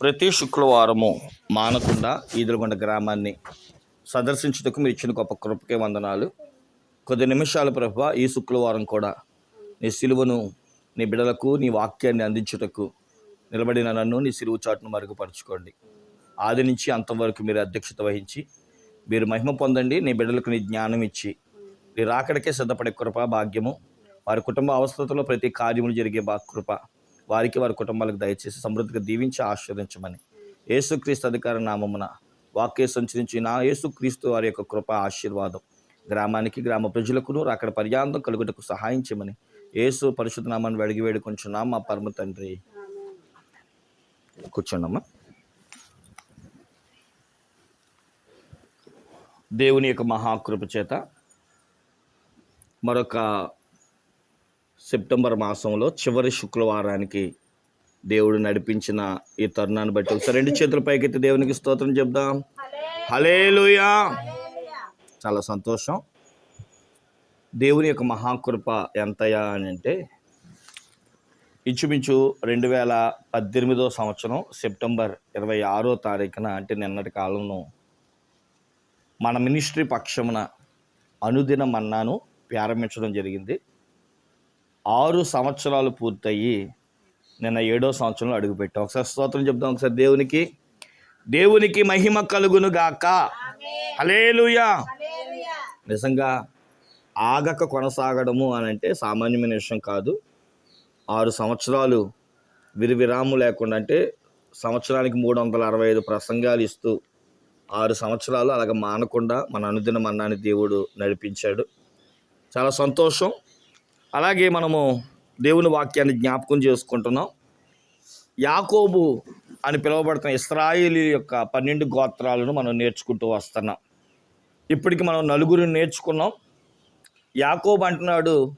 ప్రతి శుక్రవారము మానకుండా ఈదులగొండ గ్రామాన్ని సందర్శించుటకు మీరు ఇచ్చిన గొప్ప కృపకే వందనాలు. కొద్ది నిమిషాలు ప్రభు ఈ శుక్రవారం కూడా నీ సిలువను నీ బిడలకు నీ వాక్యాన్ని అందించుటకు నిలబడిన నన్ను నీ సిలువు చాటును మరుగుపరచుకోండి. ఆది నుంచి అంతవరకు మీరు అధ్యక్షత వహించి మీరు మహిమ పొందండి నీ బిడ్డలకు నీ జ్ఞానం ఇచ్చి నీ రాకడికే సిద్ధపడే కృప భాగ్యము వారి కుటుంబ అవస్థలో ప్రతి కార్యములు జరిగే బా కృప. వారికి వారి కుటుంబాలకు దయచేసి సమృద్ధిగా దీవించి ఆశీర్వదించమని. యేసుక్రీస్తు అధికార నామమున వాక్య సంచరించి నా యేసుక్రీస్తు వారి యొక్క కృప ఆశీర్వాదం గ్రామానికి గ్రామ ప్రజలకును అక్కడ పర్యాంతం కలుగుటకు సహాయం చేయమని యేసు పరిశుద్ధ నామాన్ని అడిగి వేడుకొంచున్నాం. మా పరమ తండ్రి. కూర్చోండమ్మా. దేవుని యొక్క మహాకృప చేత మరొక సెప్టెంబర్ మాసంలో చివరి శుక్రవారానికి దేవుడు నడిపించిన ఈ తరుణాన్ని బట్టి ఒకసారి రెండు చేతుల పైకెత్తి దేవునికి స్తోత్రం చెప్దాం. హలేలుయా చాలా సంతోషం. దేవుని యొక్క మహాకృప ఎంతయా అని అంటే ఇంచుమించు రెండు వేల పద్దెనిమిదో సంవత్సరం సెప్టెంబర్ ఇరవై ఆరో తారీఖున అంటే నిన్నటి కాలంలో మన మినిస్ట్రీ పక్షమున అనుదిన మన్నాను ప్రారంభించడం జరిగింది. ఆరు సంవత్సరాలు పూర్తయి నిన్న ఏడో సంవత్సరంలో అడుగుపెట్టాం. ఒకసారి స్తోత్రం చెప్తాం ఒకసారి దేవునికి. దేవునికి మహిమ కలుగును గాక. హలేలుయా నిజంగా ఆగక కొనసాగడము అని అంటే సామాన్యమైన విషయం కాదు. ఆరు సంవత్సరాలు విరివిరాము లేకుండా అంటే సంవత్సరానికి మూడు వందల అరవై ఐదు ప్రసంగాలు ఇస్తూ ఆరు సంవత్సరాలు అలాగ మానకుండా మన అనుదిన మన్నాన్ని దేవుడు నడిపించాడు. చాలా సంతోషం. అలాగే మనము దేవుని వాక్యాన్ని జ్ఞాపకం చేసుకుంటున్నాం. యాకోబు అని పిలువబడుతున్న ఇస్రాయిలీ యొక్క పన్నెండు గోత్రాలను మనం నేర్చుకుంటూ వస్తున్నాం. ఇప్పటికి మనం నలుగురిని నేర్చుకున్నాం. యాకోబు అంటున్నాడు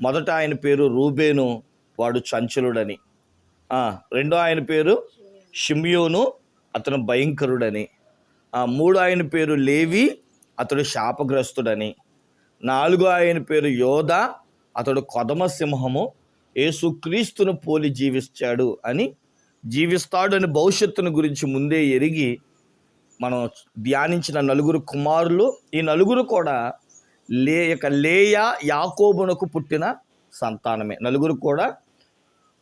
మొదట ఆయన పేరు రూబేను వాడు చంచలుడని. రెండో ఆయన పేరు షిమ్యోను అతను భయంకరుడని. మూడు మూడో ఆయన పేరు లేవి అతడు శాపగ్రస్తుడని. నాలుగో ఆయన పేరు యోధ అతడు కొదమ సింహము యేసుక్రీస్తును పోలి జీవిస్తాడు అని జీవిస్తాడు అని భవిష్యత్తును గురించి ముందే ఎరిగి మనం ధ్యానించిన నలుగురు కుమారులు ఈ నలుగురు కూడా లే యొక్క లేయా యాకోబునకు పుట్టిన సంతానమే. నలుగురు కూడా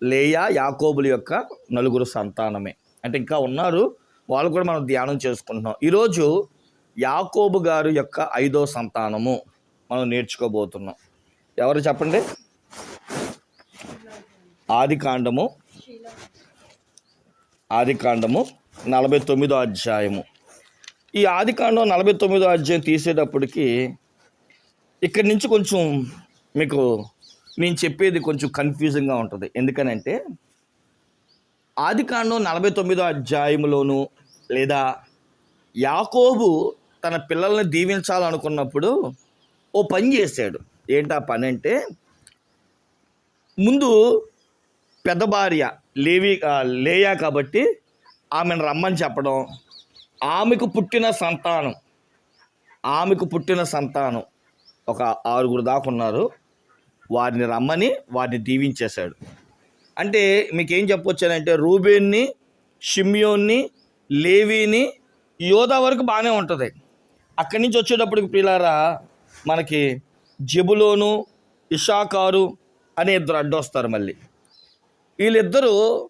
లేయా యాకోబుల యొక్క నలుగురు సంతానమే. అంటే ఇంకా ఉన్నారు వాళ్ళు కూడా మనం ధ్యానం చేసుకుంటున్నాం. ఈరోజు యాకోబు గారు యొక్క ఐదో సంతానము మనం నేర్చుకోబోతున్నాం. ఎవరు చెప్పండి? ఆది కాండము. ఆది కాండము నలభై తొమ్మిదో అధ్యాయము. ఈ ఆది కాండం నలభై తొమ్మిదో అధ్యాయం తీసేటప్పటికి ఇక్కడి నుంచి కొంచెం మీకు నేను చెప్పేది కొంచెం కన్ఫ్యూజింగ్గా ఉంటుంది. ఎందుకనంటే ఆది కాండం నలభై తొమ్మిదో అధ్యాయంలోను లేదా యాకోబు తన పిల్లల్ని దీవించాలనుకున్నప్పుడు ఓ పని చేశాడు. ఏంటా పని అంటే ముందు పెద్ద భార్య లేవి లేయా కాబట్టి ఆమెను రమ్మని చెప్పడం ఆమెకు పుట్టిన సంతానం ఆమెకు పుట్టిన సంతానం. ఒక ఆరుగురు దాకా ఉన్నారు. వారిని రమ్మని వారిని దీవించేశాడు. అంటే మీకేం చెప్పొచ్చానంటే రూబేన్ని షిమ్యోన్ని లేవీని యోధా వరకు బాగానే ఉంటుంది. అక్కడి నుంచి వచ్చేటప్పటికి పిల్లారా మనకి జబులోను ఇషాకారు అనే ఇద్దరు అడ్డొస్తారు మళ్ళీ. వీళ్ళిద్దరూ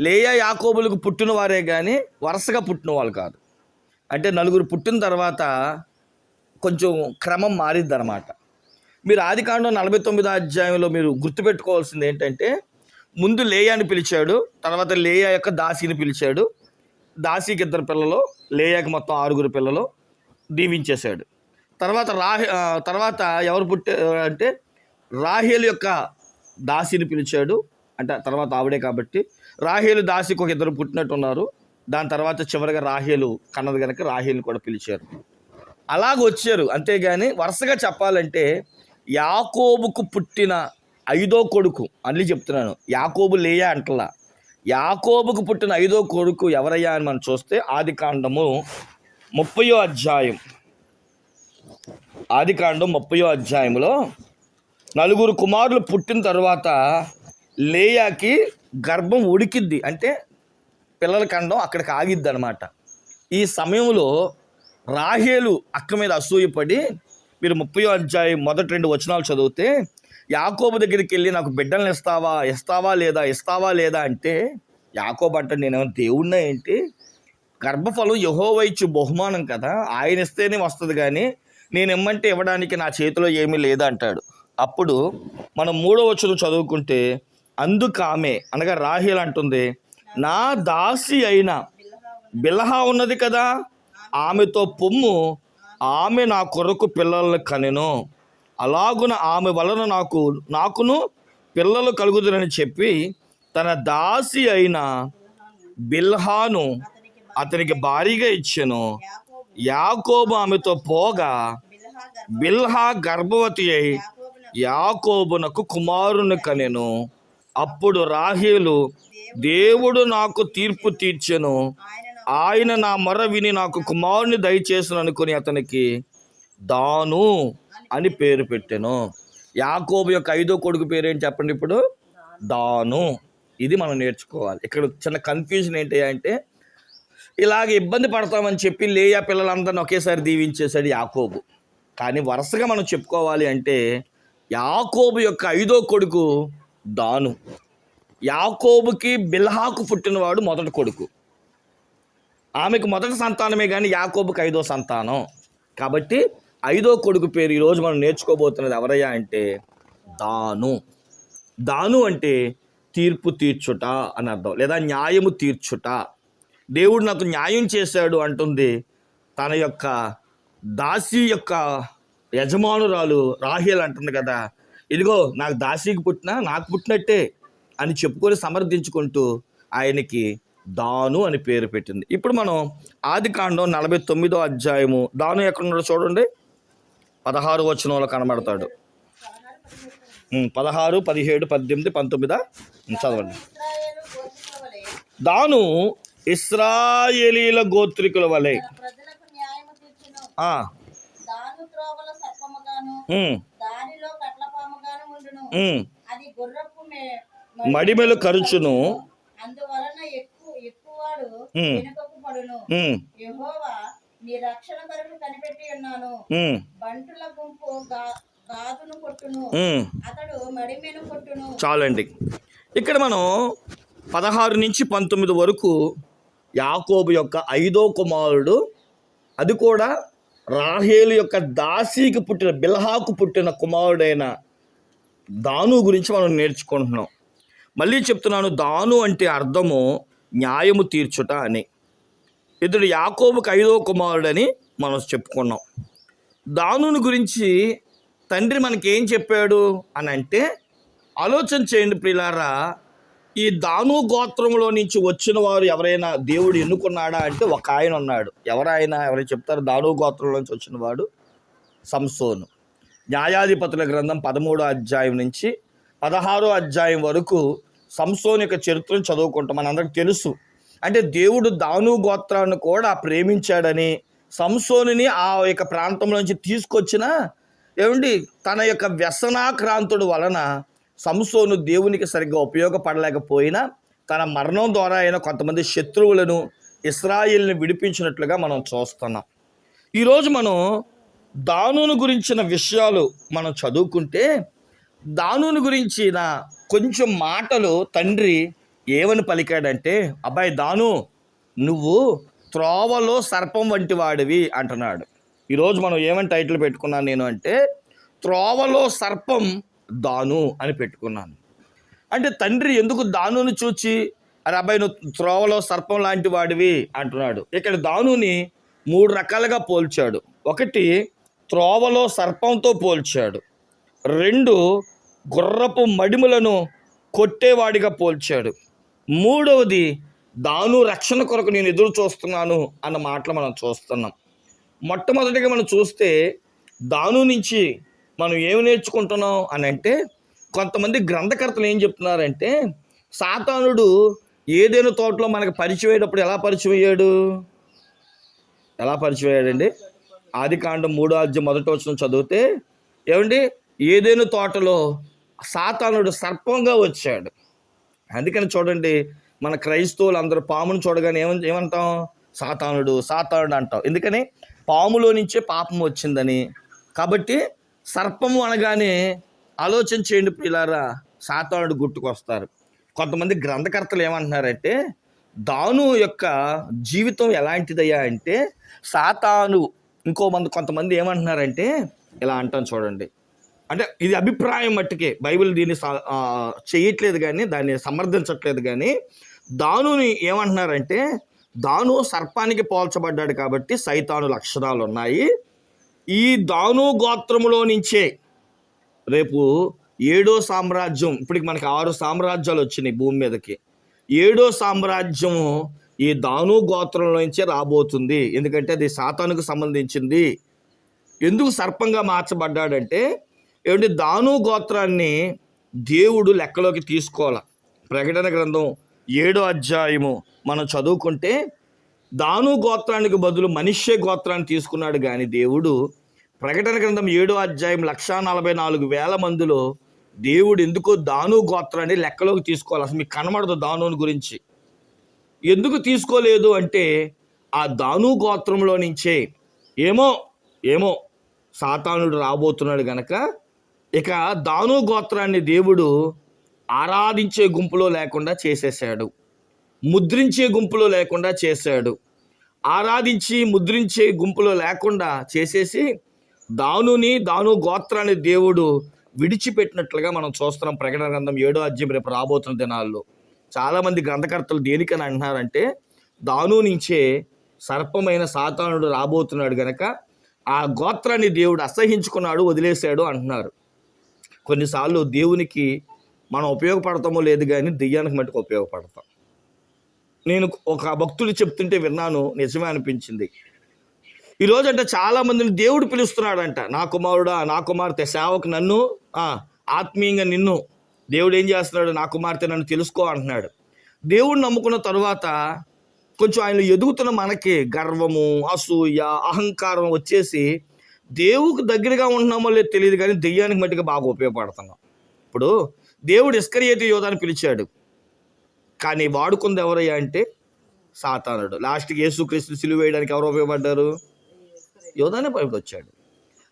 లేయా యాకోబులకు పుట్టిన వారే కానీ వరుసగా పుట్టిన వాళ్ళు కాదు. అంటే నలుగురు పుట్టిన తర్వాత కొంచెం క్రమం మారిద్ది అనమాట మీరు ఆదికాండం నలభై తొమ్మిదో అధ్యాయంలో మీరు గుర్తుపెట్టుకోవాల్సింది ఏంటంటే ముందు లేయాని పిలిచాడు తర్వాత లేయా యొక్క దాసిని పిలిచాడు దాసికి ఇద్దరు పిల్లలు లేయాకి మొత్తం ఆరుగురు పిల్లలు దీవించేశాడు. తర్వాత రాహే తర్వాత ఎవరు పుట్టే అంటే రాహేలు యొక్క దాసిని పిలిచాడు. అంటే తర్వాత ఆవిడే కాబట్టి. రాహేలు దాసికి ఒక ఇద్దరు పుట్టినట్టున్నారు. దాని తర్వాత చివరిగా రాహేలు కన్నది కనుక రాహేలు కూడా పిలిచారు. అలాగ వచ్చారు. అంతేగాని వరుసగా చెప్పాలంటే యాకోబుకు పుట్టిన ఐదో కొడుకు అన్నీ చెప్తున్నాను. యాకోబు లేయా అంటలా. యాకోబుకు పుట్టిన ఐదో కొడుకు ఎవరయ్యా అని మనం చూస్తే ఆది కాండము ముప్పయో అధ్యాయం. ఆది కాండం ముప్పయో అధ్యాయంలో నలుగురు కుమారులు పుట్టిన తర్వాత లేయాకి గర్భం ఉడికిద్ది. అంటే పిల్లల కండం అక్కడికి ఆగిద్ది అనమాట ఈ సమయంలో రాహేలు అక్క మీద అసూయపడి మీరు ముప్పై అధ్యాయం మొదటి రెండు వచనాలు చదివితే యాకోబు దగ్గరికి వెళ్ళి నాకు బిడ్డలను ఇస్తావా? ఇస్తావా లేదా? ఇస్తావా లేదా? అంటే యాకోబు అంటే నేనేమో దేవుణ్ణా ఏంటి? గర్భఫలం యహోవైచ్చు బహుమానం కదా. ఆయన ఇస్తేనే వస్తుంది కానీ నేను ఇమ్మంటే ఇవ్వడానికి నా చేతిలో ఏమీ లేదంటాడు. అప్పుడు మనం మూడో వచ్చును చదువుకుంటే అందుకు ఆమె అనగా రాహిల్ అంటుంది నా దాసి అయిన బిల్హా ఉన్నది కదా ఆమెతో పొమ్ము ఆమె నా కొరకు పిల్లలను కనెను. అలాగున ఆమె వలన నాకు నాకును పిల్లలు కలుగుదురని చెప్పి తన దాసి అయిన బిల్హాను అతనికి భారీగా ఇచ్చెను. యాకోబు ఆమెతో పోగా బిల్హా గర్భవతి అయి యాకోబునకు కుమారుని కనెను. అప్పుడు రాహేలు దేవుడు నాకు తీర్పు తీర్చెను. ఆయన నా మొర విని నాకు కుమారుని దయచేసిన అనుకుని అతనికి దాను అని పేరు పెట్టాను. యాకోబు యొక్క ఐదో కొడుకు పేరు ఏంటి చెప్పండి ఇప్పుడు? దాను. ఇది మనం నేర్చుకోవాలి. ఇక్కడ చిన్న కన్ఫ్యూజన్ ఏంటి అంటే ఇలాగ ఇబ్బంది పడతామని చెప్పి లేయా పిల్లలందరిని ఒకేసారి దీవించేశాడు యాకోబు. కానీ వరుసగా మనం చెప్పుకోవాలి అంటే యాకోబు యొక్క ఐదో కొడుకు దాను. యాకోబుకి బిల్హాకు పుట్టినవాడు మొదటి కొడుకు. ఆమెకు మొదటి సంతానమే కానీ యాకోబుకి ఐదో సంతానం. కాబట్టి ఐదో కొడుకు పేరు ఈరోజు మనం నేర్చుకోబోతున్నది ఎవరయ్యా అంటే దాను. దాను అంటే తీర్పు తీర్చుట అని అర్థం. లేదా న్యాయము తీర్చుట. దేవుడు నాకు న్యాయం చేశాడు అంటుంది. తన యొక్క దాసి యొక్క యజమానురాలు రాహిల్ అంటుంది కదా. ఇదిగో నాకు దాసికి పుట్టినా నాకు పుట్టినట్టే అని చెప్పుకొని సమర్థించుకుంటూ ఆయనకి దాను అని పేరు పెట్టింది. ఇప్పుడు మనం ఆది కాండం నలభై తొమ్మిదో అధ్యాయము. దాను ఎక్కడున్నాడో చూడండి. పదహారు వచనంలో కనబడతాడు. పదహారు పదిహేడు పద్దెనిమిది పంతొమ్మిదా చదవండి. దాను ఇస్రాయేలీల గోత్రికుల వలె. మడిమెలు కరుచును. అందువలన ఎక్కువ ఎక్కువాడు ఉమ్. వెనుకకు పడును. ఉమ్, యెహోవా నీ రక్షణ కొరకు కనిపెట్టి ఉన్నాను. ఉమ్, బంటుల గుంపు గా- గాదును కొట్టును. ఉమ్. అతడు మడిమెను కొట్టును. చాలండి. ఇక్కడ మనం పదహారు నుంచి పంతొమ్మిది వరకు యాకోబు యొక్క ఐదో కుమారుడు. అది కూడా రాహేలు యొక్క దాసీకి పుట్టిన బిల్హాకు పుట్టిన కుమారుడైన దాను గురించి మనం నేర్చుకుంటున్నాం. మళ్ళీ చెప్తున్నాను దాను అంటే అర్థము న్యాయము తీర్చుట అని. ఇతడు యాకోబుకి ఐదో కుమారుడని మనం చెప్పుకున్నాం. దానుని గురించి తండ్రి మనకేం చెప్పాడు అని అంటే ఆలోచన చేయండి ప్రియులారా ఈ దాను గోత్రంలో నుంచి వచ్చిన వారు ఎవరైనా దేవుడు ఎన్నుకున్నాడా అంటే ఒక ఆయన ఉన్నాడు. ఎవరైనా ఎవరైనా చెప్తారు దాను గోత్రం నుంచి వచ్చిన వాడు? సంసోను. న్యాయాధిపతుల గ్రంథం పదమూడో అధ్యాయం నుంచి పదహారో అధ్యాయం వరకు సంసోన్ యొక్క చరిత్రను చదువుకుంటాం. మనందరికి తెలుసు. అంటే దేవుడు దాను గోత్రాన్ని కూడా ప్రేమించాడని సంసోనిని ఆ యొక్క ప్రాంతంలో నుంచి తీసుకొచ్చిన ఏమండి? తన యొక్క వ్యసనాక్రాంతుడు వలన సంసోను దేవునికి సరిగ్గా ఉపయోగపడలేకపోయినా తన మరణం ద్వారా అయినా కొంతమంది శత్రువులను ఇస్రాయిల్ని విడిపించినట్లుగా మనం చూస్తున్నాం. ఈరోజు మనం దానును గురించిన విషయాలు మనం చదువుకుంటే దానుని గురించిన కొంచెం మాటలు తండ్రి ఏమని పలికాడంటే అబ్బాయి దాను నువ్వు త్రోవలో సర్పం వంటి వాడివి అంటున్నాడు. ఈరోజు మనం ఏమని టైటిల్ పెట్టుకున్నాను నేను అంటే త్రోవలో సర్పం దాను అని పెట్టుకున్నాను. అంటే తండ్రి ఎందుకు దానుని చూచి అరే అబ్బాయి నువ్వు త్రోవలో సర్పం లాంటి వాడివి అంటున్నాడు. ఇక్కడ దానుని మూడు రకాలుగా పోల్చాడు. ఒకటి త్రోవలో సర్పంతో పోల్చాడు. రెండు గుర్రపు మడిములను కొట్టేవాడిగా పోల్చాడు. మూడవది దాను రక్షణ కొరకు నేను ఎదురు చూస్తున్నాను అన్న మాటలు మనం చూస్తున్నాం. మొట్టమొదటిగా మనం చూస్తే దాను నుంచి మనం ఏమి నేర్చుకుంటున్నాం అని అంటే కొంతమంది గ్రంథకర్తలు ఏం చెప్తున్నారంటే సాతానుడు ఏదైనా తోటలో మనకు పరిచయం అయ్యేటప్పుడు ఎలా పరిచయం అయ్యాడు ఎలా పరిచయం అయ్యాడండి ఆది కాండం మూడో అధ్యాయం మొదటి వచ్చిన చదివితే ఏమండి? ఏదైనా తోటలో సాతానుడు సర్పంగా వచ్చాడు. అందుకని చూడండి మన క్రైస్తవులు అందరూ పామును చూడగానే ఏమని ఏమంటాం? సాతానుడు సాతానుడు అంటాం. ఎందుకని? పాములో నుంచే పాపం వచ్చిందని. కాబట్టి సర్పము అనగానే ఆలోచన చేయండి పిల్లారా సాతానుడు గుర్తుకొస్తారు. కొంతమంది గ్రంథకర్తలు ఏమంటున్నారంటే దాను యొక్క జీవితం ఎలాంటిదయ్యా అంటే సాతాను ఇంకో మంది కొంతమంది ఏమంటున్నారంటే ఇలా అంటాం చూడండి. అంటే ఇది అభిప్రాయం మట్టుకే బైబిల్ దీన్ని చేయట్లేదు కానీ దాన్ని సమర్థించట్లేదు కానీ దానుని ఏమంటున్నారంటే దాను సర్పానికి పోల్చబడ్డాడు కాబట్టి సైతాను లక్షణాలు ఉన్నాయి ఈ దాను గోత్రములో నుంచే రేపు ఏడో సామ్రాజ్యం ఇప్పటికి మనకి ఆరు సామ్రాజ్యాలు వచ్చినాయి భూమి మీదకి. ఏడో సామ్రాజ్యము ఈ దాను గోత్రంలో నుంచే రాబోతుంది. ఎందుకంటే అది సాతానుకు సంబంధించింది. ఎందుకు సర్పంగా మార్చబడ్డాడంటే ఏమంటే దాను గోత్రాన్ని దేవుడు లెక్కలోకి తీసుకోవాలి. ప్రకటన గ్రంథం ఏడో అధ్యాయము మనం చదువుకుంటే దాను గోత్రానికి బదులు మనిషే గోత్రాన్ని తీసుకున్నాడు కానీ దేవుడు ప్రకటన గ్రంథం ఏడో అధ్యాయం లక్షా నలభై నాలుగు వేల మందిలో దేవుడు ఎందుకో దాను గోత్రాన్ని లెక్కలోకి తీసుకోవాలి. అసలు మీకు కనబడదు దానుని గురించి. ఎందుకు తీసుకోలేదు అంటే ఆ దాను గోత్రంలో నుంచే ఏమో ఏమో సాతానుడు రాబోతున్నాడు గనక ఇక దాను గోత్రాన్ని దేవుడు ఆరాధించే గుంపులో లేకుండా చేసేసాడు. ముద్రించే గుంపులో లేకుండా చేశాడు. ఆరాధించి ముద్రించే గుంపులో లేకుండా చేసేసి దానుని దాను గోత్రాన్ని దేవుడు విడిచిపెట్టినట్లుగా మనం చూస్తున్నాం. ప్రకటన గ్రంథం ఏడో అధ్యాయం రేపు రాబోతున్న దినాల్లో. చాలామంది గ్రంథకర్తలు దేనికని అంటున్నారంటే దాను నుంచే సర్పమైన సాతానుడు రాబోతున్నాడు గనక ఆ గోత్రాన్ని దేవుడు అసహించుకున్నాడు వదిలేశాడు అంటున్నారు. కొన్నిసార్లు దేవునికి మనం ఉపయోగపడతామో లేదు కానీ దెయ్యానికి మటుకు ఉపయోగపడతాం. నేను ఒక భక్తుడు చెప్తుంటే విన్నాను నిజమే అనిపించింది. ఈరోజు అంటే చాలా మందిని దేవుడు పిలుస్తున్నాడంట. నా కుమారుడా నా కుమార్తె సేవకు నన్ను ఆత్మీయంగా నిన్ను. దేవుడు ఏం చేస్తున్నాడు? నా కుమార్తె నన్ను తెలుసుకో అంటున్నాడు. దేవుడు నమ్ముకున్న తర్వాత కొంచెం ఆయన ఎదుగుతున్న మనకి గర్వము అసూయ అహంకారం వచ్చేసి దేవుడికి దగ్గరగా ఉంటున్నామో లేదు తెలియదు కానీ దెయ్యానికి మట్టిగా బాగా ఉపయోగపడుతున్నాం. ఇప్పుడు దేవుడు ఇస్కరియేతి యోధాన్ని పిలిచాడు. కానీ వాడుకుంది ఎవరయ్యా అంటే సాతానుడు. లాస్ట్కి యేసుక్రీస్తు సిలువ వేయడానికి ఎవరు ఉపయోగపడ్డారు? యోధానే పైకి వచ్చాడు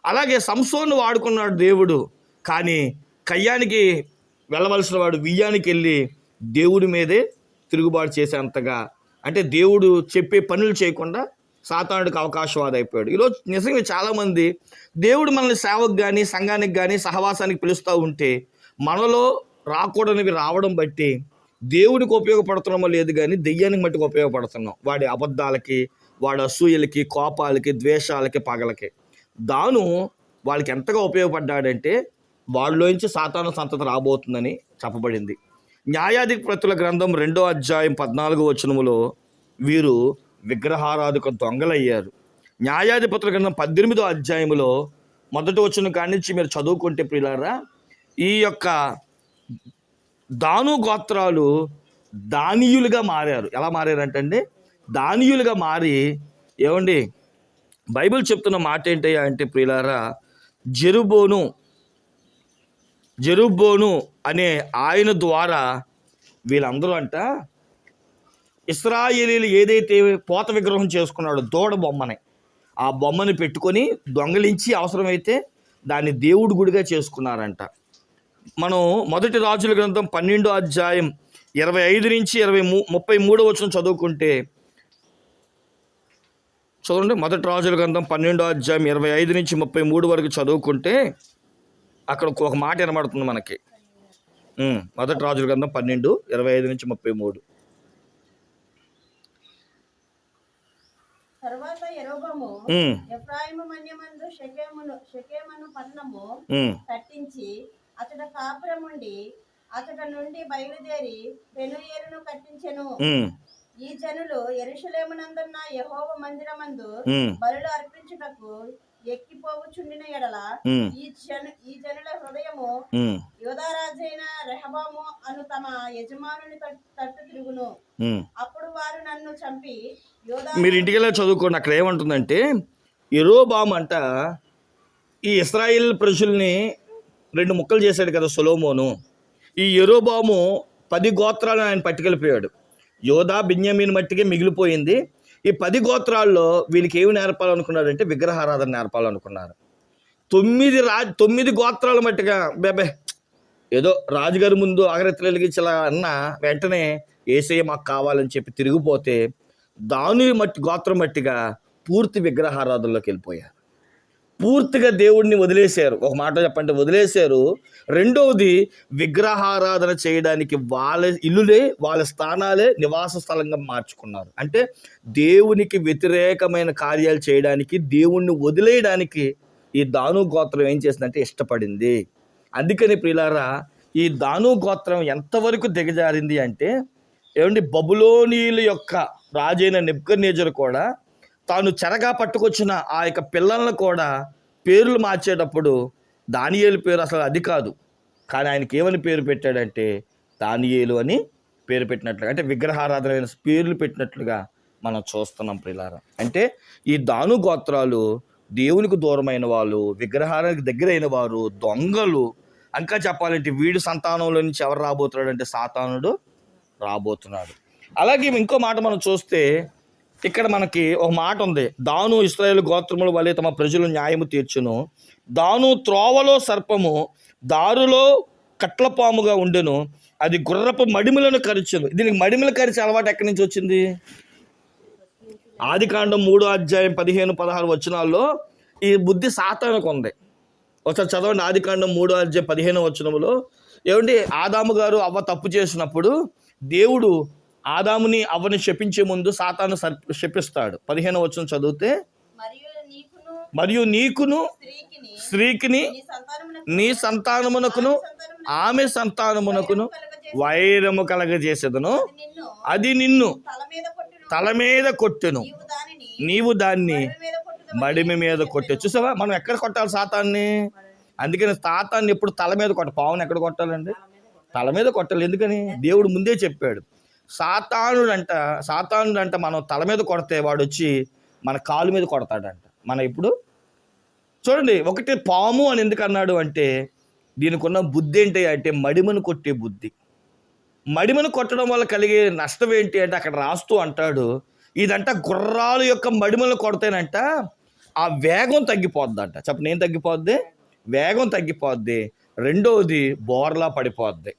అలాగే సంసోను వాడుకున్నాడు దేవుడు. కానీ కయ్యానికి వెళ్ళవలసిన వాడు వియ్యానికి వెళ్ళి దేవుడి మీదే తిరుగుబాటు చేసేంతగా అంటే దేవుడు చెప్పే పనులు చేయకుండా సాతానుడికి అవకాశవాద అయిపోయాడు ఈరోజు నిజంగా చాలామంది దేవుడు మనల్ని సేవకు కానీ సంఘానికి కానీ సహవాసానికి పిలుస్తూ ఉంటే మనలో రాకూడనివి రావడం బట్టి దేవుడికి ఉపయోగపడుతున్నామో లేదు కానీ దెయ్యానికి మట్టుకు ఉపయోగపడుతున్నాం. వాడి అబద్ధాలకి వాడు అసూయలకి కోపాలకి ద్వేషాలకి పగలకి. దాను వాళ్ళకి ఎంతగా ఉపయోగపడ్డాడంటే వాళ్ళలోంచి సాతాను సంతతి రాబోతుందని చెప్పబడింది. న్యాయాధిపతుల గ్రంథం రెండో అధ్యాయం పద్నాలుగు వచనములో వీరు విగ్రహారాధక దొంగలయ్యారు. న్యాయాధిపతుల గ్రంథం పద్దెనిమిదో అధ్యాయములో మొదటి వచ్చిన కాడి నుంచి మీరు చదువుకుంటే ప్రియులారా ఈ యొక్క దాను గోత్రాలు దానియులుగా మారారు. ఎలా మారారంటే దానియులుగా మారి ఏమండి బైబిల్ చెప్తున్న మాట ఏంటయ్యా అంటే ప్రియులారా జెరుబోను జెరుబోను అనే ఆయన ద్వారా వీళ్ళందరూ అంట ఇస్రాయేలీలు ఏదైతే పోత విగ్రహం చేసుకున్నాడో దూడ బొమ్మని ఆ బొమ్మని పెట్టుకొని దొంగలించి అవసరమైతే దాన్ని దేవుడి గుడిగా చేసుకున్నారంట. మనం మొదటి రాజుల గ్రంథం పన్నెండో అధ్యాయం ఇరవై ఐదు నుంచి ఇరవై మూ ముప్పై మూడో వచ్చిన చదువుకుంటే చదవండి మొదటి రాజుల గ్రంథం పన్నెండో అధ్యాయం ఇరవై ఐదు నుంచి ముప్పై మూడు వరకు చదువుకుంటే అక్కడ ఒక మాట వినబడుతుంది మనకి. మొదటి రాజుల గ్రంథం పన్నెండు ఇరవై ఐదు నుంచి ముప్పై మూడు. తర్వాత ఎరోబము ఉమ్, ఎఫ్రాయిము మన్యమందు షకేమును షకేమను పట్టణము ఉమ్, కట్టించి అతడు నుండి బయలుదేరి పెనుయేరును కట్టించెను. ఈ జనులు ఎరుషలేమునందున్న యెహోవ మందిరమందు బలులు అర్పించుటకు ఎక్కిపోవుచుండిన ఎడల ఈ జను ఈ జనుల హృదయము యోధారాజైన రెహబాము అను తమ యజమానుని తట్- తట్టు తిరుగును. అప్పుడు వారు నన్ను చంపి మీరు ఇంటికి వెళ్ళి చదువుకోండి. అక్కడ ఏమంటుందంటే ఎరోబామ్ అంట ఈ ఇస్రాయిల్ ప్రజల్ని రెండు ముక్కలు చేశాడు కదా సొలోమోను. ఈ ఎరోబాము పది గోత్రాలను ఆయన పట్టుకెళ్ళిపోయాడు. యోధా బిన్యామీన్ మట్టికే మిగిలిపోయింది. ఈ పది గోత్రాల్లో వీళ్ళకి ఏమి నేర్పాలనుకున్నారంటే విగ్రహారాధన నేర్పాలనుకున్నారు. తొమ్మిది రా తొమ్మిది గోత్రాల మట్టిగా బేబే ఏదో రాజుగారి ముందు అగరత్తులు వెలిగించలా అన్న వెంటనే ఏసయ్య మాకు కావాలని చెప్పి తిరిగిపోతే దాని మట్టి గోత్రం మట్టిగా పూర్తి విగ్రహారాధనలోకి వెళ్ళిపోయారు. పూర్తిగా దేవుడిని వదిలేశారు. ఒక మాట చెప్పండి. వదిలేశారు. రెండవది విగ్రహారాధన చేయడానికి వాళ్ళ ఇల్లులే వాళ్ళ స్థానాలే నివాస స్థలంగా మార్చుకున్నారు. అంటే దేవునికి వ్యతిరేకమైన కార్యాలు చేయడానికి దేవుణ్ణి వదిలేయడానికి ఈ దాను గోత్రం ఏం చేసిందంటే ఇష్టపడింది. అందుకని ప్రిలారా ఈ దాను గోత్రం ఎంతవరకు దిగజారింది అంటే ఏమండి బబులోనీయుల యొక్క రాజైన నెబ్కర్నేజర్ కూడా తాను చెరగా పట్టుకొచ్చిన ఆ యొక్క పిల్లలను కూడా పేర్లు మార్చేటప్పుడు దానియేలు పేరు అసలు అది కాదు. కానీ ఆయనకి ఏమని పేరు పెట్టాడంటే దానియేలు అని పేరు పెట్టినట్లుగా అంటే విగ్రహారాధన పేర్లు పెట్టినట్లుగా మనం చూస్తున్నాం ప్రిలారా. అంటే ఈ దాను గోత్రాలు దేవునికి దూరమైన వాళ్ళు విగ్రహానికి దగ్గరైన వారు దొంగలు ఇంకా చెప్పాలంటే వీడి సంతానంలో నుంచి ఎవరు రాబోతున్నాడు అంటే సాతానుడు రాబోతున్నాడు. అలాగే ఇంకో మాట మనం చూస్తే ఇక్కడ మనకి ఒక మాట ఉంది. దాను ఇస్రాయేల్ గోత్రముల వలె తమ ప్రజలు న్యాయము తీర్చును. దాను త్రోవలో సర్పము దారులో కట్లపాముగా ఉండెను. అది గుర్రపు మడిమలను కరిచెను. దీనికి మడిమలు కరిచే అలవాటు ఎక్కడి నుంచి వచ్చింది? ఆదికాండం మూడో అధ్యాయం పదిహేను పదహారు వచనాల్లో ఈ బుద్ధి సాతానికి ఉంది. ఒకసారి చదవండి. ఆదికాండం మూడో అధ్యాయం పదిహేను వచనములో ఏమండి? ఆదాము గారు అవ్వ తప్పు చేసినప్పుడు దేవుడు ఆదాముని అవ్వని శపించే ముందు సాతాను శపిస్తాడు. పదిహేను వచనం చదివితే మరియు నీకును స్త్రీకిని నీ సంతానమునకు నీ సంతానమునకును ఆమె సంతానమునకును వైరము కలగజేసేదను. అది నిన్ను తల మీద కొట్టును. నీవు దానిని మడిమి మీద కొట్టే. చూసావా? మనం ఎక్కడ కొట్టాలి సాతాన్ని? అందుకని సాతాన్ని ఎప్పుడు తల మీద కొట్ట పావును ఎక్కడ కొట్టాలండి? తల మీద కొట్టాలి. ఎందుకని? దేవుడు ముందే చెప్పాడు. సాతానుడు అంట సాతానుడు అంట మనం తల మీద కొడితే వాడు వచ్చి మన కాలు మీద కొడతాడంట. మన ఇప్పుడు చూడండి ఒకటి పాము అని ఎందుకు అన్నాడు అంటే దీనికి ఉన్న బుద్ధి ఏంటి అంటే మడిమను కొట్టే బుద్ధి. మడిమను కొట్టడం వల్ల కలిగే నష్టం ఏంటి అంటే అక్కడ రాస్తూ అంటాడు ఇదంట గుర్రాలు యొక్క మడిమలు కొడతానంట ఆ వేగం తగ్గిపోద్దంట. చెప్పండి ఏం తగ్గిపోద్ది? వేగం తగ్గిపోద్ది. రెండవది బోర్లా పడిపోద్ది.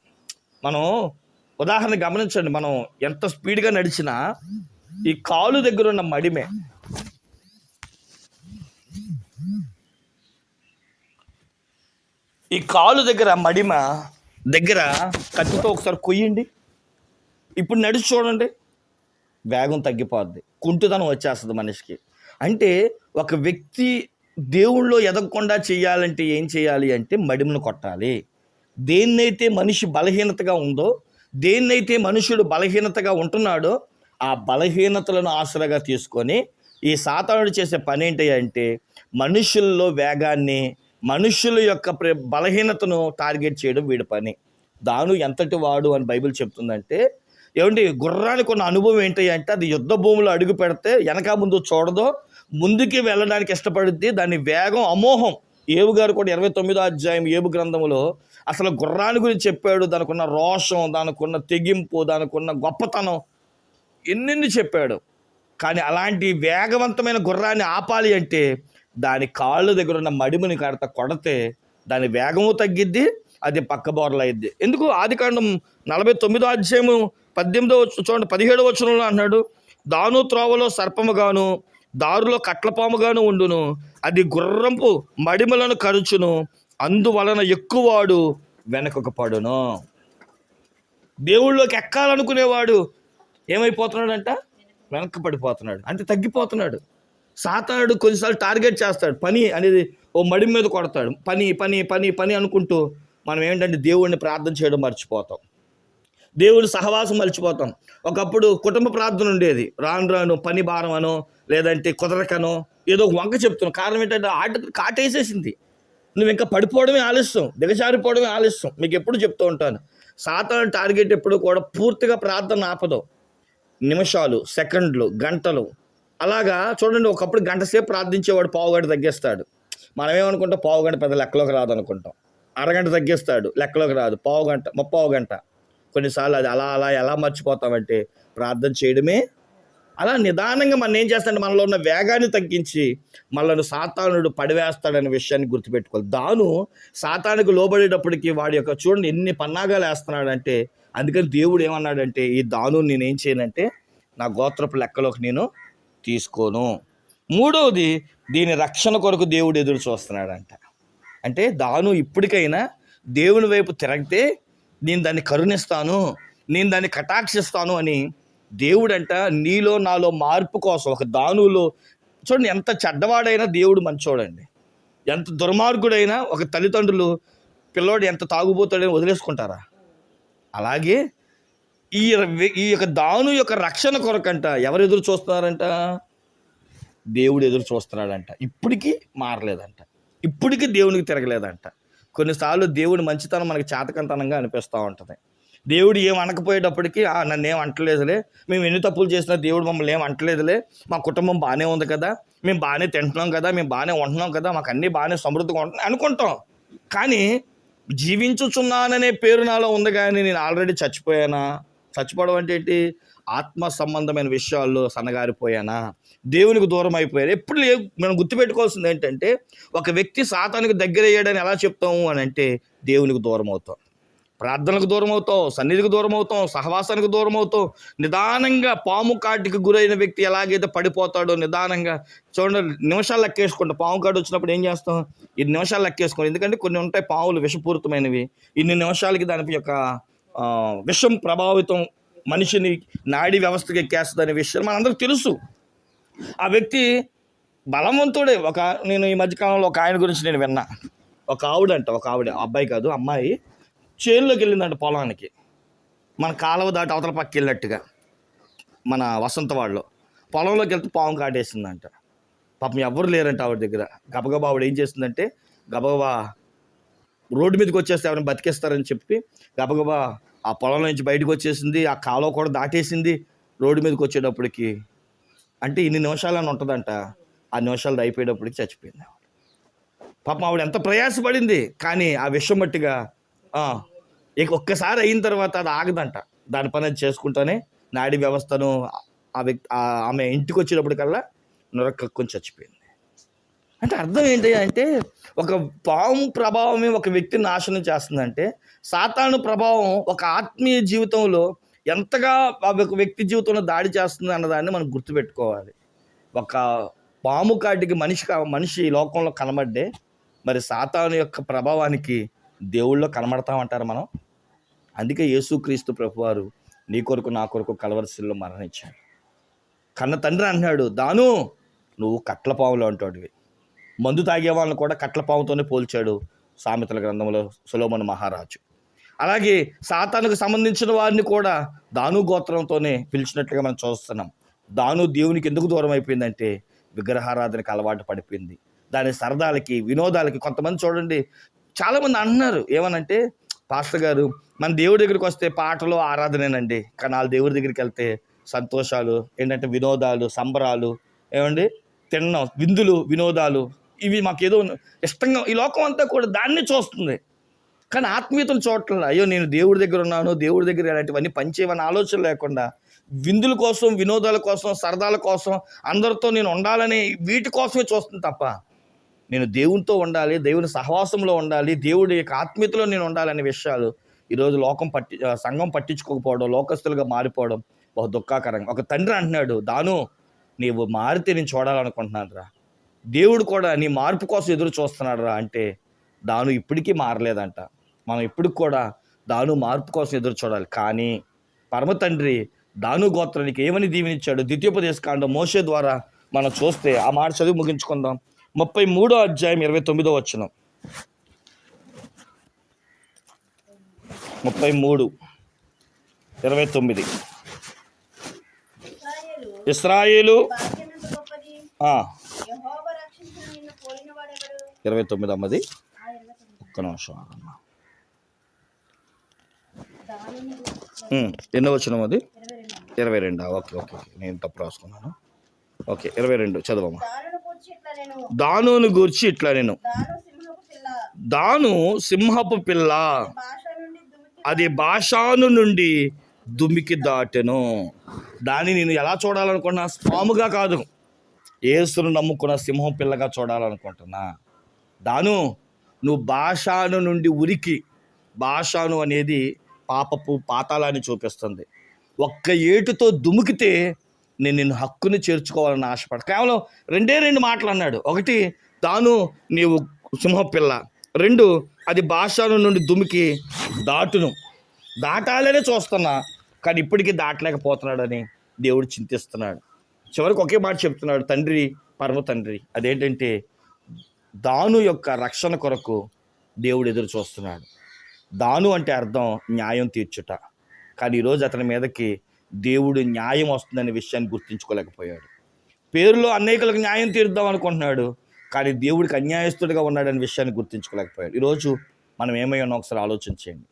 మనం ఉదాహరణ గమనించండి మనం ఎంత స్పీడ్గా నడిచినా ఈ కాలు దగ్గర ఉన్న మడిమే. ఈ కాలు దగ్గర మడిమ దగ్గర కత్తితో ఒకసారి కొయ్యండి. ఇప్పుడు నడిచి చూడండి వేగం తగ్గిపోద్ది కుంటుదనం వచ్చేస్తుంది మనిషికి. అంటే ఒక వ్యక్తి దేవుళ్ళో ఎదగకుండా చేయాలంటే ఏం చేయాలి అంటే మడిమను కొట్టాలి. దేన్నైతే మనిషి బలహీనతగా ఉందో దేన్నైతే మనుషుడు బలహీనతగా ఉంటున్నాడో ఆ బలహీనతలను ఆసరాగా తీసుకొని ఈ సాతానుడు చేసే పని ఏంటి అంటే మనుషుల్లో వేగాన్ని మనుషుల యొక్క ప్ర- బలహీనతను టార్గెట్ చేయడం వీడి పని. దాను ఎంతటి వాడు అని బైబిల్ చెప్తుందంటే ఏమండి గుర్రానికి ఉన్న అనుభవం ఏంటి అంటే అది యుద్ధ భూమిలో అడుగు పెడితే వెనక ముందు చూడదో ముందుకి వెళ్ళడానికి ఇష్టపడుద్ది దాని వేగం అమోహం. ఏబు గారు కూడా ఇరవై తొమ్మిదో అధ్యాయం ఏబు గ్రంథంలో అసలు గుర్రాన్ని గురించి చెప్పాడు. దానికున్న రోషం దానికి తెగింపు దానికి గొప్పతనం ఎన్నెన్ని చెప్పాడు. కానీ అలాంటి వేగవంతమైన గుర్రాన్ని ఆపాలి అంటే దాని కాళ్ళు దగ్గర ఉన్న మడిమని కాడత కొడితే దాని వేగము తగ్గిద్ది అది పక్క బోర్లు అయింది ఎందుకు? ఆదికాండం నలభై తొమ్మిదో అధ్యాయము పద్దెనిమిదో చూడండి పదిహేడో వచనంలో అన్నాడు దాను త్రోవలో సర్పముగాను దారులో కట్లపాముగాను ఉండును. అది గుర్రంపు మడిమలను కరుచును అందువలన ఎక్కువవాడు వెనకకు పడును దేవుళ్ళలోకి ఎక్కాలనుకునేవాడు ఏమైపోతున్నాడంట? వెనక్కి పడిపోతున్నాడు అంటే తగ్గిపోతున్నాడు. సాతానుడు కొన్నిసార్లు టార్గెట్ చేస్తాడు. పని అనేది ఓ మడి మీద కొడతాడు. పని పని పని పని అనుకుంటూ మనం ఏంటంటే దేవుడిని ప్రార్థన చేయడం మర్చిపోతాం. దేవుడి సహవాసం మర్చిపోతాం. ఒకప్పుడు కుటుంబ ప్రార్థన ఉండేది. రాను రాను పని భారం అనో లేదంటే కుదరకనో ఏదో ఒక వంక చెప్తున్నావు. కారణం ఏంటంటే ఆట కాటేసేసింది. నువ్వు ఇంకా పడిపోవడమే ఆలస్యం. దిగజారిపోవడమే ఆలస్యం. మీకు ఎప్పుడు చెప్తూ ఉంటాను. సాతాను టార్గెట్ ఎప్పుడు కూడా పూర్తిగా ప్రార్థన ఆపదు. నిమిషాలు సెకండ్లు గంటలు. అలాగా చూడండి ఒకప్పుడు గంట సేపు ప్రార్థించేవాడు పావు గంట తగ్గిస్తాడు. మనమేమనుకుంటాం? పావుగంట పెద్ద లెక్కలోకి రాదు అనుకుంటాం అరగంట తగ్గిస్తాడు. లెక్కలోకి రాదు. పావు గంట ముప్పావు గంట. కొన్నిసార్లు అది అలా అలా ఎలా మర్చిపోతామంటే ప్రార్థన చేయడమే అలా నిదానంగా మనం ఏం చేస్తాడు మనలో ఉన్న వేగాన్ని తగ్గించి మనల్ని సాతానుడు పడివేస్తాడనే విషయాన్ని గుర్తుపెట్టుకోవాలి. దాను సాతానికి లోబడేటప్పటికి వాడి యొక్క చూడండి ఎన్ని పన్నాగాలు వేస్తున్నాడంటే అందుకని దేవుడు ఏమన్నాడంటే ఈ దాను నేనేం చేయనంటే నా గోత్రపు లెక్కలోకి నేను తీసుకోను. మూడవది దీని రక్షణ కొరకు దేవుడు ఎదురు చూస్తున్నాడంట. అంటే దాను ఇప్పటికైనా దేవుని వైపు తిరగితే నేను దాన్ని కరుణిస్తాను నేను దాన్ని కటాక్షిస్తాను అని దేవుడంట నీలో నాలో మార్పు కోసం ఒక దానులో చూడండి ఎంత చెడ్డవాడైనా దేవుడు మంచోడండి. ఎంత దుర్మార్గుడైనా ఒక తల్లిదండ్రులు పిల్లోడు ఎంత తాగుబోతాడని వదిలేసుకుంటారా? అలాగే ఈ ఈ యొక్క దాను యొక్క రక్షణ కొరకంట ఎవరు ఎదురు చూస్తున్నారంట? దేవుడు ఎదురు చూస్తున్నాడంట. ఇప్పటికీ మారలేదంట. ఇప్పటికీ దేవునికి తిరగలేదంట. కొన్నిసార్లు దేవుడి మంచితనం మనకి చేతకంతనంగా అనిపిస్తూ ఉంటుంది. దేవుడు ఏం అనకపోయేటప్పటికీ నన్ను ఏం అంటలేదులే. మేము ఎన్ని తప్పులు చేసినా దేవుడు మమ్మల్ని ఏం అంటలేదులే. మా కుటుంబం బాగానే ఉంది కదా. మేము బాగానే తింటున్నాం కదా. మేము బాగానే ఉంటున్నాం కదా. మాకు అన్నీ బాగానే సమృద్ధిగా ఉంటున్నాం అనుకుంటాం. కానీ జీవించుచున్నాననే పేరు నాలో ఉంది కానీ నేను ఆల్రెడీ చచ్చిపోయానా? చచ్చిపోవడం అంటే ఏంటి? ఆత్మ సంబంధమైన విషయాల్లో సన్నగారిపోయానా? దేవునికి దూరం అయిపోయాను ఎప్పుడు లే మనం గుర్తుపెట్టుకోవాల్సింది ఏంటంటే ఒక వ్యక్తి సాతానికి దగ్గర అయ్యాడని ఎలా చెప్తాము అని అంటే దేవునికి దూరం అవుతాం. ప్రార్థనకు దూరం అవుతాం సన్నిధికి దూరం అవుతాం సహవాసానికి దూరం అవుతాం నిదానంగా పాము కాటికి గురైన వ్యక్తి ఎలాగైతే పడిపోతాడో నిదానంగా చూడండి నిమిషాలు లెక్కేసుకుంటాం. పాము కాటు వచ్చినప్పుడు ఏం చేస్తాం? ఈ నిమిషాలు లెక్కేసుకోండి ఎందుకంటే కొన్ని ఉంటాయి పాములు విషపూరితమైనవి. ఇన్ని నిమిషాలకి దాని యొక్క విషం ప్రభావితం మనిషిని నాడీ వ్యవస్థకి ఎక్కేస్తుందనే విషయం మనందరికి తెలుసు. ఆ వ్యక్తి బలవంతుడే. ఒక నేను ఈ మధ్యకాలంలో ఒక ఆయన గురించి నేను విన్నా. ఒక ఆవిడ అంట ఒక ఆవిడ. అబ్బాయి కాదు అమ్మాయి. చేనులోకి వెళ్ళిందంట పొలానికి. మన కాలువ దాటి అవతల పక్క వెళ్ళినట్టుగా మన వసంతవాడలో. పొలంలోకి వెళ్తే పాము కాటేసిందంట. పాపం ఎవ్వరు లేరంట ఆవిడ దగ్గర. గబగబా ఆవిడ ఏం చేసిందంటే గబగబా రోడ్డు మీదకి వచ్చేస్తే ఎవరైనా బతికేస్తారని చెప్పి గబగబా ఆ పొలం నుంచి బయటకు వచ్చేసింది ఆ కాలువ కూడా దాటేసింది రోడ్డు మీదకి వచ్చేటప్పటికి. అంటే ఇన్ని నిమిషాలని ఉంటుందంట. ఆ నిమిషాలు అయిపోయేటప్పటికి చచ్చిపోయింది పాపం ఆవిడ ఎంత ప్రయాసపడింది. కానీ ఆ విషయం మట్టిగా ఇక ఒక్కసారి అయిన తర్వాత అది ఆగదంట. దాని పని చేసుకుంటానే నాడీ వ్యవస్థను ఆ వ్యక్తి ఆ- ఆమె ఇంటికి వచ్చేటప్పటికల్లా నొరకక్కుని చచ్చిపోయింది. అంటే అర్థం ఏంటి అంటే ఒక పాము ప్రభావమే ఒక వ్యక్తిని నాశనం చేస్తుందంటే సాతాను ప్రభావం ఒక ఆత్మీయ జీవితంలో ఎంతగా ఒక వ్యక్తి జీవితంలో దాడి చేస్తుంది అన్నదాన్ని మనం గుర్తుపెట్టుకోవాలి. ఒక పాము కాటికి మనిషి కా- మనిషి లోకంలో కనబడ్డే మరి సాతాను యొక్క ప్రభావానికి దేవుళ్ళో కనబడతామంటారు మనం. అందుకే యేసుక్రీస్తు ప్రభువారు నీ కొరకు నా కొరకు కలవరసిల్లో మరణించాడు కన్న తండ్రి అన్నాడు దాను నువ్వు కట్లపావులు అంటాడువి మందు తాగే వాళ్ళని కూడా కట్లపావుతోనే పోల్చాడు సామెతల గ్రంథంలో సులోమన్ మహారాజు. అలాగే సాతానుకు సంబంధించిన వారిని కూడా దాను గోత్రంతోనే పిలిచినట్లుగా మనం చూస్తున్నాం. దాను దేవునికి ఎందుకు దూరం అయిపోయిందంటే విగ్రహారాధనకి అలవాటు పడిపోయింది. దాని సరదాలకి వినోదాలకి కొంతమంది చూడండి చాలామంది అంటున్నారు ఏమనంటే పాస్టర్ గారు మన దేవుడి దగ్గరికి వస్తే పాటలు ఆరాధనేనండి. కానీ వాళ్ళ దేవుడి దగ్గరికి వెళ్తే సంతోషాలు ఏంటంటే వినోదాలు సంబరాలు ఏమండి? తిన్నాం విందులు వినోదాలు ఇవి మాకేదో ఇష్టంగా ఈ లోకం అంతా కూడా దాన్ని చూస్తుంది. కానీ ఆత్మీయతను చూడటం అయ్యో నేను దేవుడి దగ్గర ఉన్నాను దేవుడి దగ్గర ఇలాంటివన్నీ పనిచేయమని ఆలోచన లేకుండా విందుల కోసం వినోదాల కోసం సరదాల కోసం అందరితో నేను ఉండాలని వీటి కోసమే చూస్తుంది తప్ప నేను దేవునితో ఉండాలి దేవుని సహవాసంలో ఉండాలి దేవుడి యొక్క ఆత్మీయతలో నేను ఉండాలనే విషయాలు ఈరోజు లోకం పట్టి సంఘం పట్టించుకోకపోవడం లోకస్తులుగా మారిపోవడం బహు దుఃఖాకరంగా. ఒక తండ్రి అంటున్నాడు దాను నీవు మారితే నేను చూడాలనుకుంటున్నాను రా. దేవుడు కూడా నీ మార్పు కోసం ఎదురు చూస్తున్నాడు రా. అంటే దాను ఇప్పటికీ మారలేదంట. మనం ఇప్పటికి కూడా దాను మార్పు కోసం ఎదురు చూడాలి. కానీ పరమ తండ్రి దాను గోత్రానికి ఏమని దీవెనిచ్చాడు? ద్వితీయోపదేశ కాండం మోషే ద్వారా మనం చూస్తే ఆ మాట చదివి ముగించుకుందాం. ముప్పై మూడో అధ్యాయం ఇరవై తొమ్మిదో వచ్చిన ముప్పై మూడు ఇరవై తొమ్మిది. ఇస్రాయేలు ఇరవై తొమ్మిది అమ్మది. ఒక్క నిమిషం ఎన్నో వచ్చిన అది? ఇరవై రెండు. రెండా. Okay okay okay. నేను తప్పు రాసుకున్నాను. ఓకే ఇరవై రెండు. చదవమ్మా. దానును గూర్చి ఇట్లా నేను. దాను సింహపు పిల్ల. దుమికి అది భాషాను నుండి దుమ్మికి దాటెను. దాన్ని నేను ఎలా చూడాలనుకున్నా? పాముగా కాదు. ఏసును నమ్ముకున్న సింహం పిల్లగా చూడాలనుకుంటున్నా. దాను నువ్వు భాషాను నుండి ఉరికి భాషాను అనేది పాపపు పాతాళాన్ని చూపిస్తుంది. ఒక్క ఏటుతో దుముకితే నేను నిన్ను హక్కుని చేర్చుకోవాలని ఆశపడ కేవలం రెండే రెండు మాటలు అన్నాడు. ఒకటి తాను నీవు సింహపిల్ల రెండు అది భాషను నుండి దుమికి దాటును. దాటాలనే చూస్తున్నా కానీ ఇప్పటికీ దాటలేకపోతున్నాడని దేవుడు చింతిస్తున్నాడు. చివరికి ఒకే మాట చెప్తున్నాడు తండ్రి పరమ తండ్రి. అదేంటంటే దాను యొక్క రక్షణ కొరకు దేవుడు ఎదురు చూస్తున్నాడు. దాను అంటే అర్థం న్యాయం తీర్చుట. కానీ ఈరోజు అతని మీదకి దేవుడు న్యాయం వస్తుందనే విషయాన్ని గుర్తించుకోలేకపోయాడు. పేరులో అనేకులకు న్యాయం తీరుద్దాం అనుకుంటున్నాడు కానీ దేవుడికి అన్యాయస్తుడిగా ఉన్నాడనే విషయాన్ని గుర్తించుకోలేకపోయాడు. ఈరోజు మనం ఏమైనా ఒకసారి ఆలోచించేయండి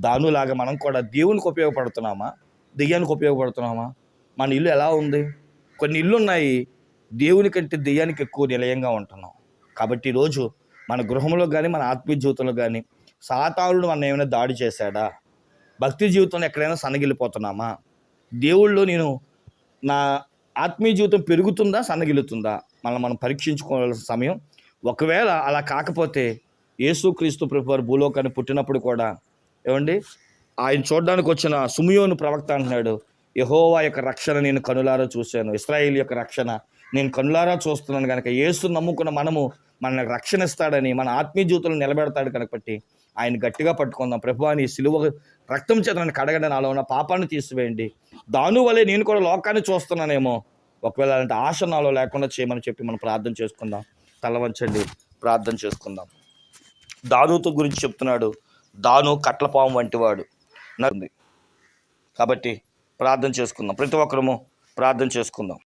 దానిలాగా మనం కూడా దేవునికి ఉపయోగపడుతున్నామా? దెయ్యానికి ఉపయోగపడుతున్నామా? మన ఇల్లు ఎలా ఉంది? కొన్ని ఇల్లు ఉన్నాయి దేవుని కంటే దెయ్యానికి ఎక్కువ నిలయంగా ఉంటున్నాం. కాబట్టి ఈరోజు మన గృహంలో కానీ మన ఆత్మీయ జీవితంలో కానీ సాతానుడు మన ఏమైనా దాడి చేశాడా? భక్తి జీవితంలో ఎక్కడైనా సన్నగిల్లిపోతున్నామా? దేవుళ్ళు నేను నా ఆత్మీయ జీవితం పెరుగుతుందా సన్నగిల్లుతుందా? మనం మనం పరీక్షించుకోవాల్సిన సమయం. ఒకవేళ అలా కాకపోతే యేసుక్రీస్తు ప్రభువారు భూలోకాన్ని పుట్టినప్పుడు కూడా ఏమండి? ఆయన చూడడానికి వచ్చిన సుమియోను ప్రవక్త అంటున్నాడు యహోవా యొక్క రక్షణ నేను కనులారా చూశాను. ఇస్రాయిల్ యొక్క రక్షణ నేను కనులారా చూస్తున్నాను. కనుక యేసు నమ్ముకున్న మనము మన రక్షణ ఇస్తాడని మన ఆత్మీయ జీవితంలో నిలబెడతాడు కనుక బట్టి ఆయన గట్టిగా పట్టుకుందాం. ప్రభు నీ సిలువ రక్తం చేత నన్ను కడగండి నాలో ఉన్న పాపాన్ని తీసివేయండి. దాని వల్లే నేను కూడా లోకాన్ని చూస్తున్నానేమో. ఒకవేళ అలాంటి ఆశ నాలో లేకుండా చేయమని చెప్పి మనం ప్రార్థన చేసుకుందాం. తలవంచండి ప్రార్థన చేసుకుందాం. దానుతో గురించి చెప్తున్నాడు. దాను కట్లపాము వంటివాడు. నరుంది. కాబట్టి ప్రార్థన చేసుకుందాం. ప్రతి ఒక్కరము ప్రార్థన చేసుకుందాం.